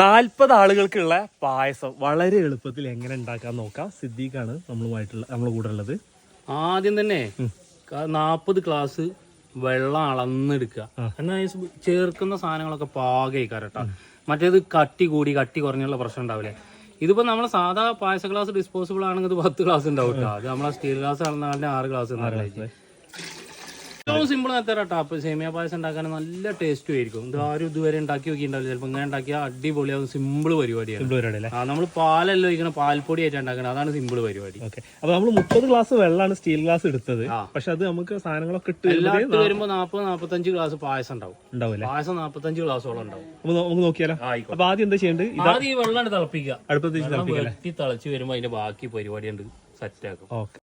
നാൽപ്പത് ആളുകൾക്കുള്ള പായസം. വളരെ എളുപ്പത്തിൽ എങ്ങനെ ഉണ്ടാക്കാൻ നോക്കാം. സിദ്ദീഖാണ് നമ്മളുമായിട്ടുള്ള നമ്മളെ കൂടെ ഉള്ളത്. ആദ്യം തന്നെ നാൽപ്പത് ഗ്ലാസ് വെള്ളം അളന്നെടുക്കുക. എന്നാൽ ചേർക്കുന്ന സാധനങ്ങളൊക്കെ പാകയിക്കാരട്ടാ മറ്റേത് കട്ടി കൂടി കട്ടി കുറഞ്ഞുള്ള പ്രശ്നം ഉണ്ടാവില്ലേ? ഇതിപ്പോ നമ്മളെ സാധാ പായസ ഗ്ലാസ് ഡിസ്പോസിബിൾ ആണെങ്കിൽ ഇത് പത്ത് ഗ്ലാസ് ഉണ്ടാവും അത് നമ്മളെ സ്റ്റീൽ ഗ്ലാസ് ആണെന്നാലും ആറ് ഗ്ലാസ് ഏറ്റവും സിമ്പിൾ നേരത്തെ ടാപ്പ് സേമിയ പായസം ഉണ്ടാക്കാൻ നല്ല ടേസ്റ്റും ആയിരിക്കും. ഇത് ആരും ഇതുവരെ ഉണ്ടാക്കി നോക്കിയിട്ടുണ്ടാവില്ല. ചിലപ്പോൾ ഇങ്ങനെ ഉണ്ടാക്കിയാൽ അടിപൊളിയാവും സിമ്പിൾ പരിപാടിയാണ്. സിമ്പിൾ പരിപാടി ആ നമ്മൾ പാലല്ലോ ഇങ്ങനെ പാൽപ്പൊടി ആയിട്ട് ഉണ്ടാക്കണം അതാണ് സിമ്പിൾ പരിപാടി. ഓക്കെ അപ്പൊ നമ്മൾ മുപ്പത് ഗ്ലാസ് വെള്ളമാണ് സ്റ്റീൽ ഗ്ലാസ് എടുത്തത്. പക്ഷെ അത് നമുക്ക് സാധനങ്ങളൊക്കെ ഇട്ട് വരുമ്പോൾ വരുമ്പോ നാപ്പത് നാപ്പത്തഞ്ച് ഗ്ലാസ് പായസം ഉണ്ടാവും. ഉണ്ടാവില്ലേ പായസം നാപ്പത്തഞ്ച് ഗ്ലാസോളം ഉണ്ടാവും. നമുക്ക് നോക്കിയാലോ? അപ്പൊ ആദ്യം എന്താ ചെയ്യേണ്ടത്? ആദ്യം ഈ വെള്ളമാണ് തിളപ്പിക്കുക. അടുപ്പത്തേക്ക് വെട്ടി തിളച്ച് വരുമ്പോൾ അതിന്റെ ബാക്കി പരിപാടി ഉണ്ട് സെറ്റ് ആക്കും. ഓക്കെ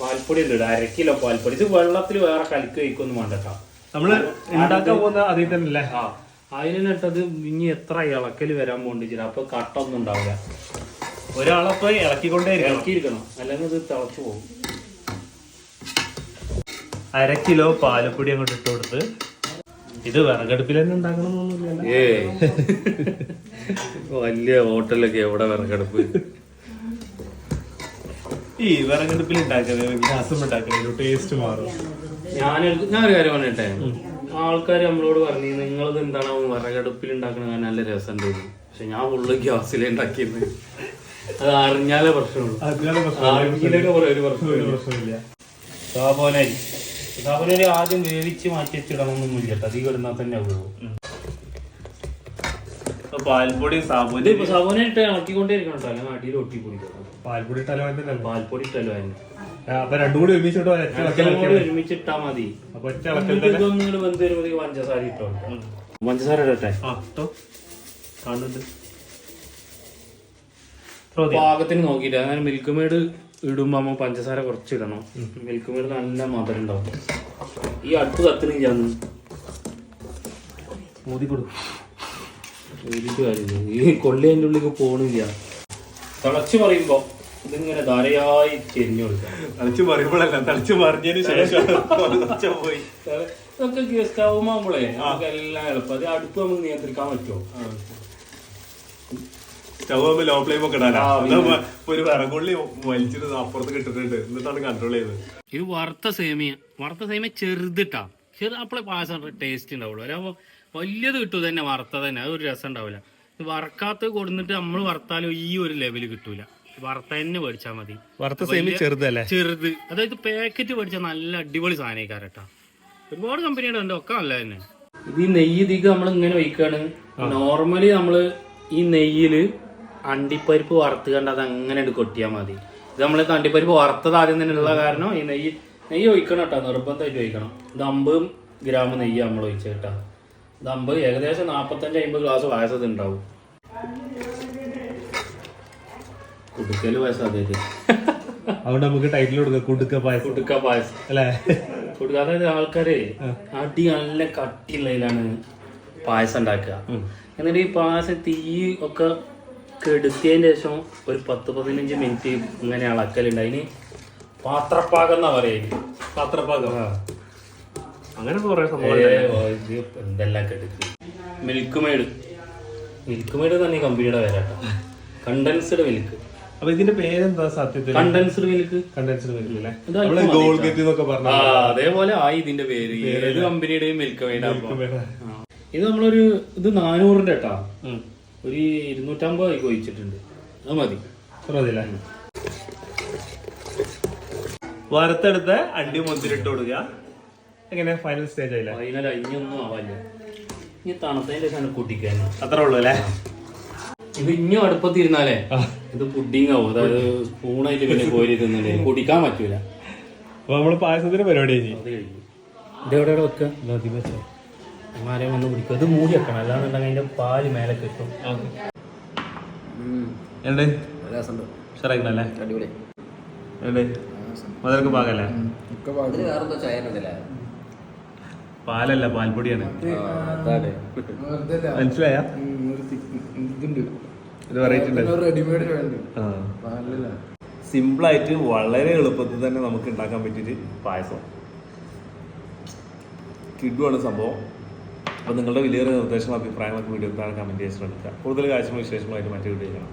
പാൽപ്പൊടി ഉണ്ട് അര കിലോ പാൽപ്പൊടി. ഇത് വെള്ളത്തിൽ വേറെ കലക്കി വയ്ക്കൊന്നും വേണ്ടട്ടോ നമ്മൾ ഉണ്ടാക്കാൻ പോകുന്ന അതിൽ തന്നെ അല്ലേ ആ അതിനിട്ടത് ഇനി എത്ര ഇളക്കൽ വരാൻ പോണ്ടിച്ചില്ല അപ്പൊ കട്ടൊന്നും ഉണ്ടാവില്ല. ഒരാളപ്പോ ഇളക്കിക്കൊണ്ടേ ഇളക്കിയിരിക്കണം. അല്ലെങ്കിൽ ഇത് തിളച്ചു പോകും. അര കിലോ പാലപ്പൊടി അങ്ങോട്ട് ഇട്ട് കൊടുത്ത് ഇത് വിറകടുപ്പിൽ തന്നെ ഉണ്ടാക്കണമെന്നൊന്നുമില്ല ഏ വലിയ ഹോട്ടലൊക്കെ എവിടെ വിറകടുപ്പ്? ഈ വിറകടുപ്പിൽ ഉണ്ടാക്കുന്നത് ഗ്യാസും ഉണ്ടാക്കുന്നത് ടേസ്റ്റ് മാറും. ഞാൻ ഞാനൊരു കാര്യം പറഞ്ഞിട്ടെ? ആൾക്കാർ നമ്മളോട് പറഞ്ഞു നിങ്ങളത് എന്താണ് വിറകടുപ്പിൽ ഉണ്ടാക്കണ നല്ല രസമുണ്ട് പക്ഷെ ഞാൻ ഫുള്ള് ഗ്യാസിലേ ഉണ്ടാക്കിയത്. അത് അറിഞ്ഞാലേ പ്രശ്നമുള്ളൂ. പ്രശ്നമില്ല ആദ്യം വേവിച്ച് മാറ്റി വെച്ചിടണമെന്നൊന്നുമില്ല അധികം ഇടുന്നാൽ തന്നെ ഉള്ളൂ. പാൽപ്പൊടി സാബുന് ഇത് ഇപ്പൊ സാബോന ഇട്ട് ഇളക്കിക്കൊണ്ടേ ഇരിക്കണം കേട്ടോ. അല്ലെങ്കിൽ അടിയിൽ ഒട്ടി പിടിക്കണം പാൽപ്പൊടി ഇട്ടാലോ തന്നെ പാൽപ്പൊടി ഇട്ടല്ലോ അതിന് അപ്പൊ രണ്ടും കൂടി ഒരുമിച്ചിട്ടോ ഒറ്റ ഇളക്കൽ ഇളക്കലും കൂടി ഒരുമിച്ച് ഇട്ടാ മതി. അപ്പൊ ഒറ്റ ഇളക്കൽ എന്നിട്ട് ഇതൊന്നും ഇങ്ങനെ വരുമ്പോഴത്തേക്ക് പഞ്ചസാര ഇട്ടോ? പഞ്ചസാര ഇടട്ടെ? ആ ഇട്ടോ. കാണുന്നുണ്ട്. പാകത്തിന് നോക്കിയിട്ട് അങ്ങനെ മിൽക്ക് മെയ്ഡ് ഇടുമ്പോ പഞ്ചസാര കുറച്ച് ഇടണം. മിൽക്ക് മെയ്ഡ് നല്ല മധുരം ഉണ്ടാവും. ഈ അടുപ്പ് കത്തിനില്ലാന്ന് മോദി കൊടുക്കും ഊതിയിട്ട് കാര്യമില്ല ഈ കൊള്ളി അതിന്റെ ഉള്ളിലേക്ക് പോണില്ല. തിളച്ച് പറയുമ്പോ ഇതിങ്ങനെ ധാരയായി ചെരിഞ്ഞു തളിച്ചു പറയുമ്പോഴല്ല തളിച്ചു പറഞ്ഞതിന് ശേഷം പോയി. ഇതൊക്കെ ഗസ്റ്റ് ആവുമ്പോഴേ നമുക്ക് എല്ലാം എളുപ്പം. അത് അടുപ്പ് നമുക്ക് നിയന്ത്രിക്കാൻ പറ്റുമോ? സ്റ്റവ് ലോ ഫ്ലെയിം ഒക്കെ ഇടാനാ. ഒരു വിറകുള്ളി വലിച്ചിട്ട് അപ്പുറത്ത് കിട്ടുന്നുണ്ട് എന്നിട്ടാണ് കൺട്രോൾ ചെയ്യുന്നത് ഇത് വറുത്ത സേമിയ. വറുത്ത സേമിയ ചെറുതിട്ടാ. ചെറു അപ്പോഴേ പായസം ടേസ്റ്റ് ഉണ്ടാവുള്ളൂ അല്ലാതെ വലിയത് കിട്ടൂ തന്നെ വറുത്ത തന്നെ. അതൊരു ഒരു രസം ഉണ്ടാവില്ല ഇത് വറക്കാത്ത കൊടുന്നിട്ട് നമ്മൾ വറുത്താലും ഈ ഒരു ലെവൽ കിട്ടൂല. വറുത്ത തന്നെ മേടിച്ചാൽ മതി. വറുത്ത സേമി ചെറുതല്ലേ ചെറുത് അതായത് പാക്കറ്റ് മേടിച്ചാൽ നല്ല അടിപൊളി സാധനക്കാരട്ടാ ഒരുപാട് കമ്പനിയുടെ ഉണ്ട് ഒക്കെ നല്ല തന്നെ. ഇത് ഈ നെയ്യ് ഇതിക്ക് നമ്മൾ ഇങ്ങനെ വയ്ക്കുകയാണ് നോർമലി നമ്മൾ ഈ നെയ്യിൽ അണ്ടിപ്പരിപ്പ് വറുത്ത് കണ്ട് അത് അങ്ങനെ കൊട്ടിയാൽ മതി. ഇത് നമ്മൾ അണ്ടിപ്പരിപ്പ് വറുത്തത് ആദ്യം തന്നെ ഉള്ള കാരണം ഈ നെയ്യ് നെയ്യ് ഒഴിക്കണം കേട്ടോ നിർബന്ധമായിട്ട് ഒഴിക്കണം. ഇത് അമ്പത് ഗ്രാം നെയ്യ് നമ്മൾ ഒഴിച്ച കേട്ടോ. ഇത് അമ്പത് ഏകദേശം നാൽപ്പത്തഞ്ച് അമ്പത് ഗ്ലാസ് പായസം ഉണ്ടാവും. കുടുക്കൽ പായസം അതെ അതുകൊണ്ട് നമുക്ക് ടൈറ്റിൽ കൊടുക്കാം കുടുക്ക പായസം. കുടുക്ക പായസം. അല്ലേ? കുടുക്ക അതായത് ആൾക്കാരെ അടി നല്ല കട്ടിയുള്ളതിലാണ് പായസം ഉണ്ടാക്കുക. എന്നിട്ട് ഈ പായസം തീ ഒക്കെ കെടുത്തിയതിന് ശേഷം ഒരു പത്ത് പതിനഞ്ച് മിനിറ്റ് ഇങ്ങനെ ഇളക്കലുണ്ട് അതിന് പാത്രപ്പാകം എന്നാ പറയുന്നത് പാത്രപ്പാകം അങ്ങനെ കുറെ എന്തെല്ലാം കെടുത്തി. മിൽക്ക് മെയ്ഡ് മിൽക്ക് മെയ്ഡ് തന്നെ കമ്പനിയുടെ പേരാട്ടോ. Condensed milk. അപ്പൊ ഇതിന്റെ പേരെന്താ സത്യത്തിൽ? Condensed milk. കണ്ടൻസ്ഡ് മിൽക്ക് അല്ലേ? ഗോൾഡ് ഗെറ്റ് എന്നൊക്കെ പറഞ്ഞു അതേപോലെ ആയി ഇതിന്റെ പേര്. ഏത് കമ്പനിയുടെയും മിൽക്ക് മെയ്ഡ് ആ. ഇത് നമ്മളൊരു ഇത് നാനൂറിന്റെ കേട്ടാ ഒരു ഇരുന്നൂറ്റമ്പത് ആയി കൊയിച്ചിട്ടുണ്ട്. അത് മതി. മതിയല്ലേ? വറുത്തെടുത്ത അണ്ടി മുന്തിരിട്ട് കൊടുക്കുക. എങ്ങനെ? ഫൈനൽ സ്റ്റേജ് ആയില്ല? ഫൈനൽ ഇനിയൊന്നും ആവാല്ല. ഇനി തണുത്തതിന്റെ ശേഷം കുട്ടിക്കാൻ അത്രേ ഉള്ളൂ അല്ലേ? ഇത് ഇനിയും അടുപ്പത്തിരുന്നാലേ ഇത് പുഡിങ് ആവും അതായത് സ്പൂണായിട്ട് പിന്നെ കോരി തിന്നില്ലേ കുടിക്കാൻ പറ്റൂല. അപ്പൊ നമ്മൾ പായസത്തിന് പരിപാടി ഇതെവിടെ വെക്കുക ആരെയും വന്ന് കുടിക്കും. ഇത് മൂടി വെക്കണം. അല്ലാന്നുണ്ടെങ്കിൽ അതിന്റെ പാൽ മേലെ കിട്ടും. അടിപൊളി. ഉണ്ട് മുതലക്ക് പാകല്ലേ പാലല്ല പാൽപ്പൊടിയാണ്. മനസ്സിലായ? സിമ്പിളായിട്ട് ഇത് വെറൈറ്റി ഉണ്ട്. റെഡിമെയ്ഡ് വേണ്ട. സിമ്പിൾ ആയിട്ട് വളരെ എളുപ്പത്തിൽ തന്നെ നമുക്ക് ഉണ്ടാക്കാൻ പറ്റിയിട്ട് പായസം. കിഡുവാണ് സംഭവം. അപ്പോൾ നിങ്ങളുടെ വലിയൊരു നിർദ്ദേശങ്ങളും അഭിപ്രായങ്ങളൊക്കെ വീഡിയോ താഴെ കമന്റ് ചെയ്യാൻ ശ്രമിക്കുക കൂടുതൽ കാഴ്ചകളും വിശേഷങ്ങളായിട്ട് മറ്റു വീഡിയോ കാണാം.